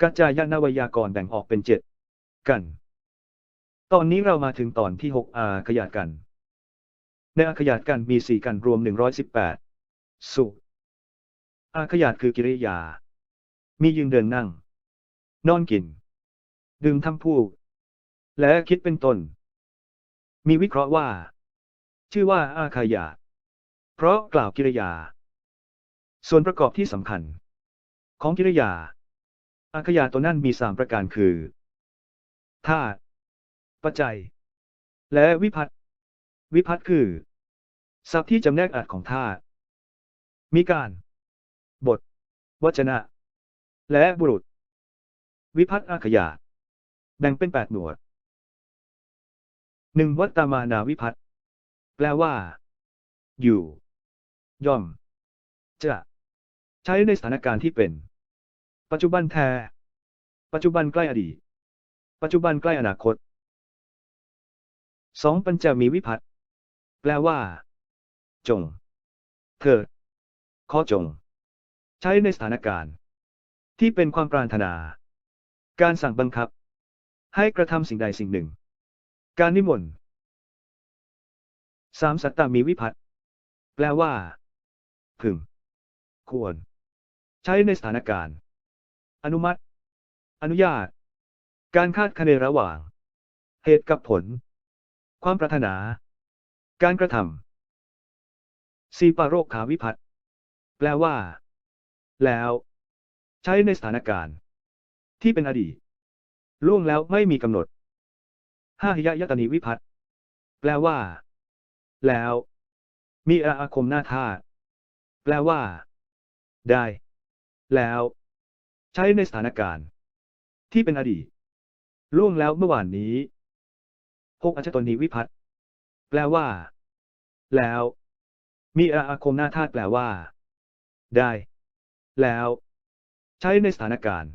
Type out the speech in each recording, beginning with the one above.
กัจจายนวยากรแบ่งออกเป็นเจ็ดกัน ตอนนี้เรามาถึงตอนที่หกอาขยาดกัน ในอาขยาดกันมีสี่กันรวมหนึ่งร้อยสิบแปดสุอาขยาดคือกิริยา มียืนเดินนั่ง นอนกิน ดื่มทำพูดและคิดเป็นตน มีวิเคราะห์ว่า ชื่อว่าอาขยาดเพราะกล่าวกิริยา ส่วนประกอบที่สำคัญ ของกิริยา อาขยาตัวนั้นมีสามประการคือธาตุปัจจัย และวิพัตวิพัตคือศัพท์ที่จำแนกอัดของธาตุมีการ บท วจนะ และบุรุษ วิพัตอาขยาแบ่งเป็นแปดหมวดหนึ่งวัตตามานาวิพัตแปลว่า อยู่ ย่อม จะ ใช้ในสถานการณ์ที่เป็น ปัจจุบันแท้ ปัจจุบันใกล้อดีต ปัจจุบันใกล้อนาคตสองปัญจมีวิพัตแปลว่า จง เถิดขอจง ใช้ในสถานการณ์ ที่เป็นความปรารถนา การสั่งบังคับ ให้กระทำสิ่งใดสิ่งหนึ่ง การนิมนต์สามสัตตามีวิพัตแปลว่าพึง ควร ใช้ในสถานการณ์ อนุมัติ อนุญาต การคาดคะเนระหว่าง เหตุกับผล ความปรารถนา การกระทำสีปาโรคขาวิพัตน์แปลว่า แล้ว ใช้ในสถานการณ์ ที่เป็นอดีต ล่วงแล้วไม่มีกำหนดห้าหิยะยตนีวิพัตน์แปลว่า แล้ว มีอาอาคมหน้าท่าตุแปลว่า ได้ แล้ว ใช้ในสถานการณ์ ที่เป็นอดีต ล่วงแล้วเมื่อวานนี้หกอัจตนีวิพัตน์แปลว่า แล้ว มีอาอาคมหน้าธาตุแปลว่า ได้ แล้ว ใช้ในสถานการณ์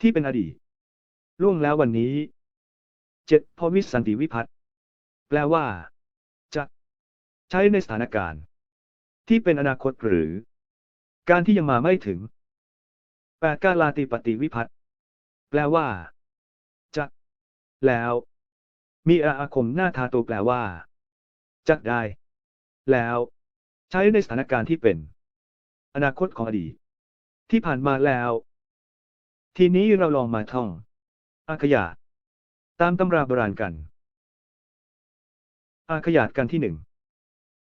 ที่เป็นอดีต ล่วงแล้ววันนี้เจ็ดพอวิสันติวิพัตน์แปลว่า จะใช้ในสถานการณ์ ที่เป็นอนาคตหรือ การที่ยังมาไม่ถึง แปดกาลาติปฏิวิพัตแปลว่าจะแล้ว มีอาอาคมหน้าทาตัวแปลว่าจะได้ แล้ว ใช้ในสถานการณ์ที่เป็น อนาคตของอดีต ที่ผ่านมาแล้ว ทีนี้เราลองมาท่องอาขยาตตามตำราโบราณกันอาขยาตกันที่หนึ่ง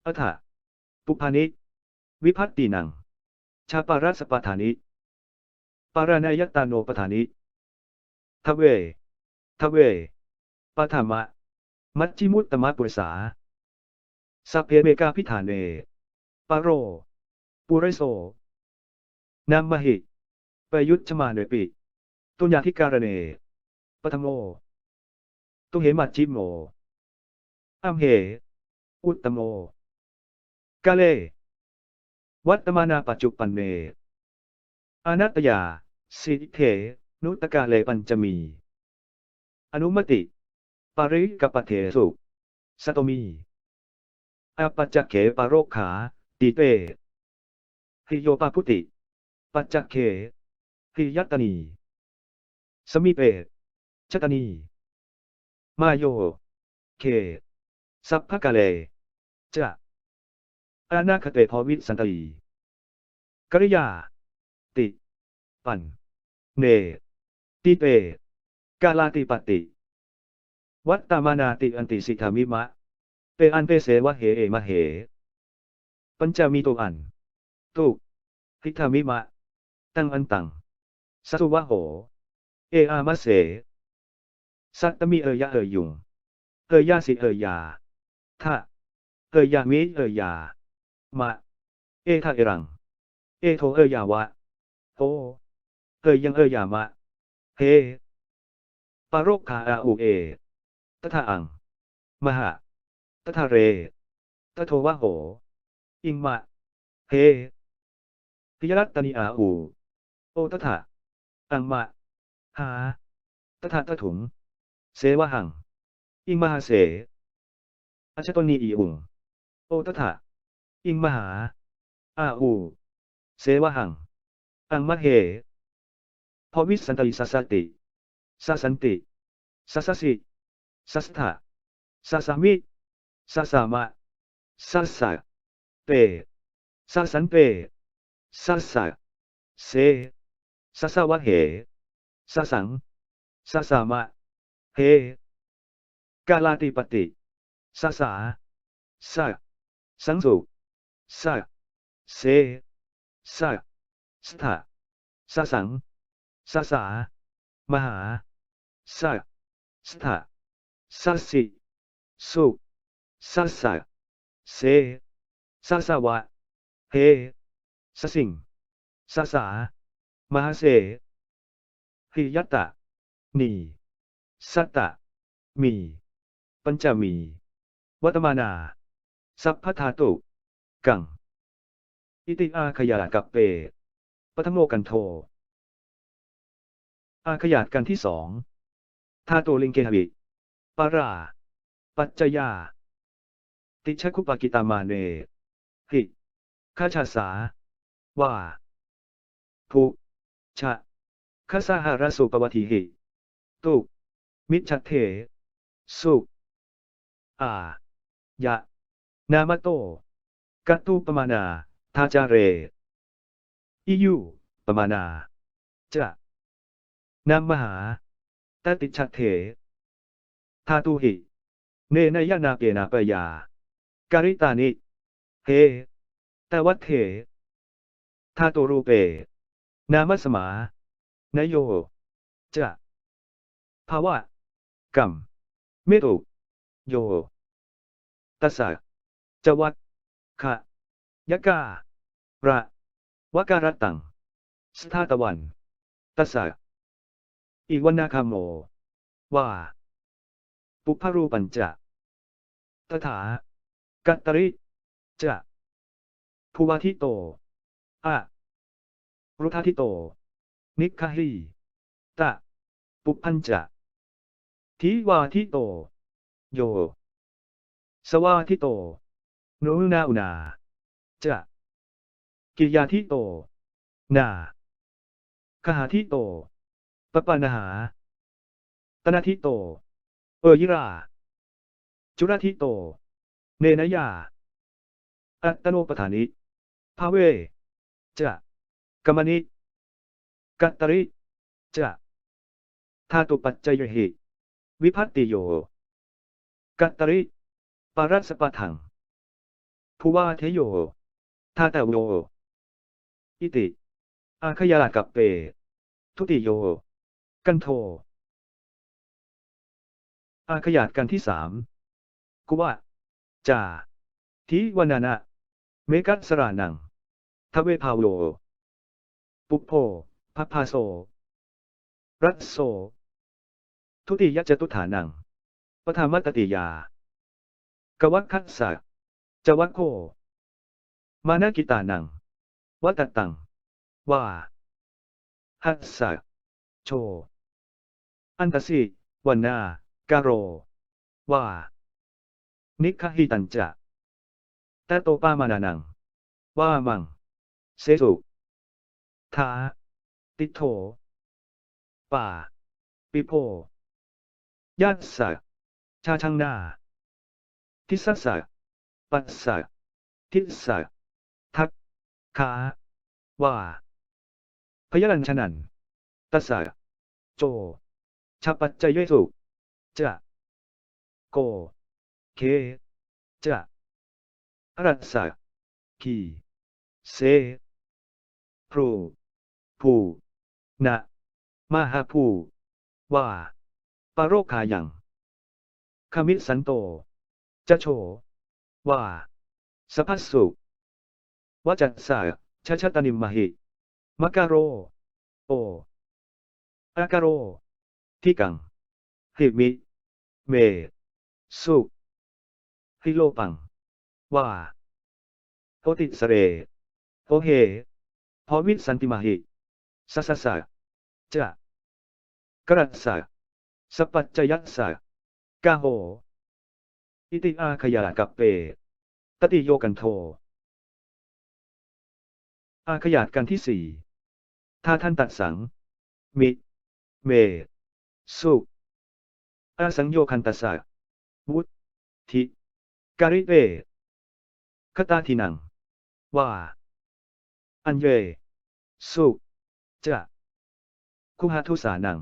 อัฏฐะปุพานิ วิพัตตินัง ชาปารัสปทานิ ปารานายตาโนปทานิทเว ทเวปธรรมะ มัจจิมุตตมะปุริสาสัพเพเมกาพิธานเนปารโร ปุริโสนามมหิปยุทธมาเนปิตุญญาธิการเนปธรรมโมตุเหมัจจิโมอัมเห อุตตโมกาเล วัตตมานาปัจจุปันเน อนัตยา สิเถนุตกาเลปัญจมี อนุมติ ปริกปเทสุ สตมีอปัจจเขปโรคขาติเตหิโยปาพุติ ปัจจเขหิยัตตนี สมิเปชตนี มาโยเคสัพพกาเลจะอนาคเตภวิสันตีกริยา ปันเนติเตกาลาติปติ วัตตามานาติอันติสิธามิมะ เปอันเปเสวะเหเอมะเห ปัญจมีตุอัน ตุทิธามิมะ ตังอันตังสัตุวะโห เออามะเส สัตตมีเอยะเอยยุง เอยาสิเอยาทะเอยามิเอยามะ เอทะเอรัง เอโทเอยาวะโห เอยยังเอยามะ เฮ ปารกขาอาอุเอ ตถาอัง มหะ ตถาเร ตโทวะโห อิงมะ เฮพิยรัตตนิอาอู โอตถาอังมะ หา ตถาตถุง เสวะหัง อิงมหาเสอชตนีอีอุง โอตถาอิงมหา อาอู เสวะหัง อังมะเฮ วิสันติสัสติสัสันติสัสสิสัสสะสัสมิสัสามะสัสสะเตสัสันเตสัสสะเสสัสวะเหสัสังสัสามะเฮกาลาติปติสัสสาสะสังสุสะเสสะสถะสัสัง สัสสา มหาสะสถะสัสสิสุสัสสะเสสัสวะเฮสสิงสัสสามหาเสหิยัตตะนีสัตตะ มี ปัญจมี วัตมานา สัพพทาตุ กัง อิติอาขยากับเปปฐมโมกันโท อาขยาดกันที่สองธาโตลิงเกหวิปารา ปัจจยา ติชคุปกิตามาเนหิข้าชาสา ว่าภูชะคาสาหารสุปวัติหิ ตุ มิจฉเถ สุอายะ นามโตกัตตุปมานา ทาจาเร อิยุปมานา จะ นามมหาตติชัตเถทาตุหิ เนนยนาเกนาปยา การิตานิ เฮตวัตเถทาตุรูเป นามสมานโย จะ ภาวะกรรมเมตุโยตัสสะจะวัดขะยะการะวะการตังสทาตวันตัสสะ อีวันาคาโม ว่า ปุพรูปัญจะตถากัตตริ จะภูวาทิโต อะรุทาทิโต นิคาฮีตะ ปุพันจะทิวาทิโต โย สวาทิโต โนนาอุนา จะ กิยาทิโต นาคหาทิโต ปปานาหา ตนาทิโต เอยิรา จุรทิโต เนนยา อัตโนปทานิ ภาเว จะกรรมนิ กัตตริ จะธาตุปัจจยหิ วิพัตติโย กัตตริ ปารัสปะถังภูวาเทโย ทาตะโย อิติ อาขยากับเป ทุติโย กันโทอาขยาดกันที่สามกุวะจาทิวนานะเมกัสรานัง ทเวพาวโยปุโพพัพพาโซ รัสโซ ทุติยจตุฐานังปธรรมตติยากวัคคัสสะจวัคโค มานากิตานัง วัตตัง ว่าหัสสะ โช อันตสิวันนาการโร ว่า นิคหิตันจะตโตปามานานัง ว่ามังเสสุทาติโถ ป่า ปิโพยัสสะชาชังนาทิสสะปัสสะทิสะทักขาว่า พยัญชนันตสักเคจะรัสสะขีเซพรูผูนะมาหาภูว่าปโรคายังคมิสันตะสะ ชะชะตานิมมหิมะการโรโออาการโรที่กังหิมิเมสุฮิโลปังว่าโทติสเรโอเฮพอวิสันติมาหิสัสสะจะกรัสสะสปัจจยัสสะกาโหอิติอาขยากับเปตติโยกันโทอาขยาดกันที่สี่ ถ้าท่านตัดสัง มิ เมสุอาสังโยคันตัสสะวุธิการิเตคตาทินัง ว่า อัญเยสุจะคุหาทุสานัง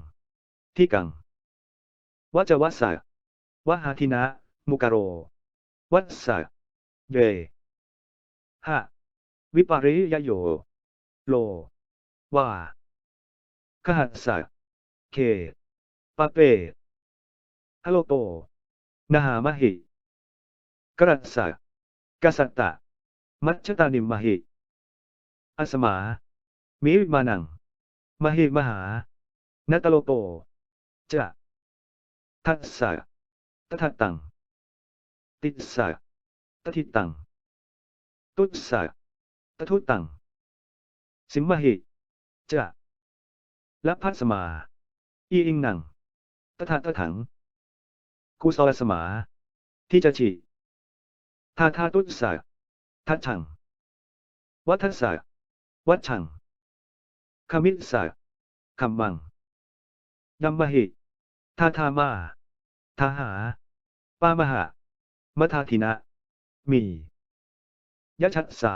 ที่กังวัจวัสสะวะหาทินะ มุกาโร วัสสะเยหะวิปาริยโย โล ว่าคหัสสะ เคปะเปฮัลโลโตนหามหิ กรัสสะกสัตตะ มัชตานิมมหิ อสมา มิมานัง มหิมหา นัตโลโตจะ ทัสสะตถตัง ติสสะตทิตัง ตุสสะตทุตัง สิมมหิ จะและพัสมา อีอิงหนังตถาตถังกุศลสมา ที่จะฉีทาทาตุสะทัดฉัง วัฏสะวัดฉังคามิสะคำมังยัมมหิทาทามาทาหา ปามหะมทาธินะ มียชัสสา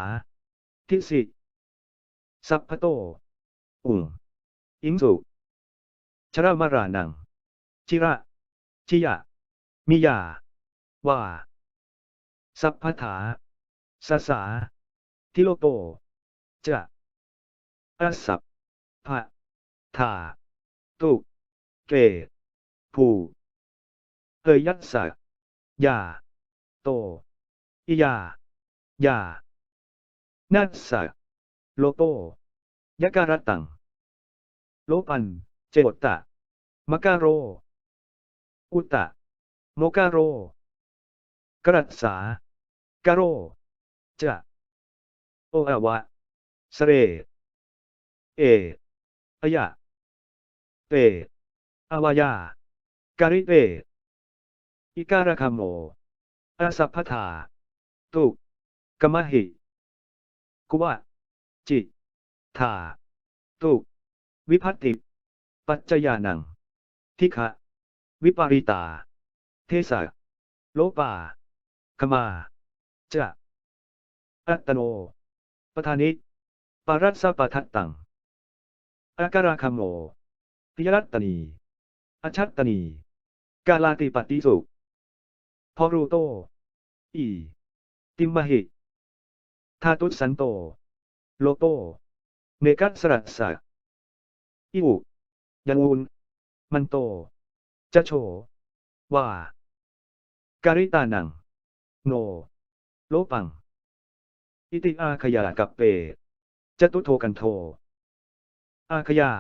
ทิสิ สัพพโต อุงอิงสุ ชรามารานัง ชิระ ชิยะ มิยา ว่า สัพพถาสสา ทิโลโตจะอสัพพะทาตุเกภูเฮยยัสสะยา โต อิยา ยา นัสสะโลโตยการตัง โลปัน เจโตตะมะการโร อุตตะโมการโร กรัสสากาโร จะ โออาวะสเร เออายะเตอาวายาการิเตอิการะคัมโมอาสัพพทาตุกมหิ กุวะจิทาตุ วิพัตติ ปัจจยานัง ทิขะ วิปาริตา เทสะโลปาขมา จะ อัตโน ปทานิปารัสสะปทัตตังอาการาคัมโมปิยรัตตนี อชัตตนี กาลาติปฏิสุพอรูโต อี ติมมหิ ทาตุสันโต โลโต เนกัสสรัสสะอิอุ ยันูน มันโต จะโชว่า การิตานัง โน โลปัง อิติอาขยากับเปจตุโทกันโท อาขยา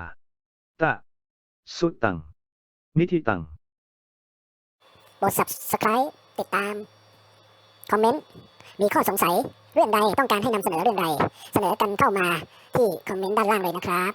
ตะ สุตตัง นิธิตังกด subscribe ติดตาม คอมเมนต์ มีข้อสงสัยเรื่องใดต้องการให้นำเสนอเรื่องใด เสนอกันเข้ามาที่คอมเมนต์ด้านล่างเลยนะครับ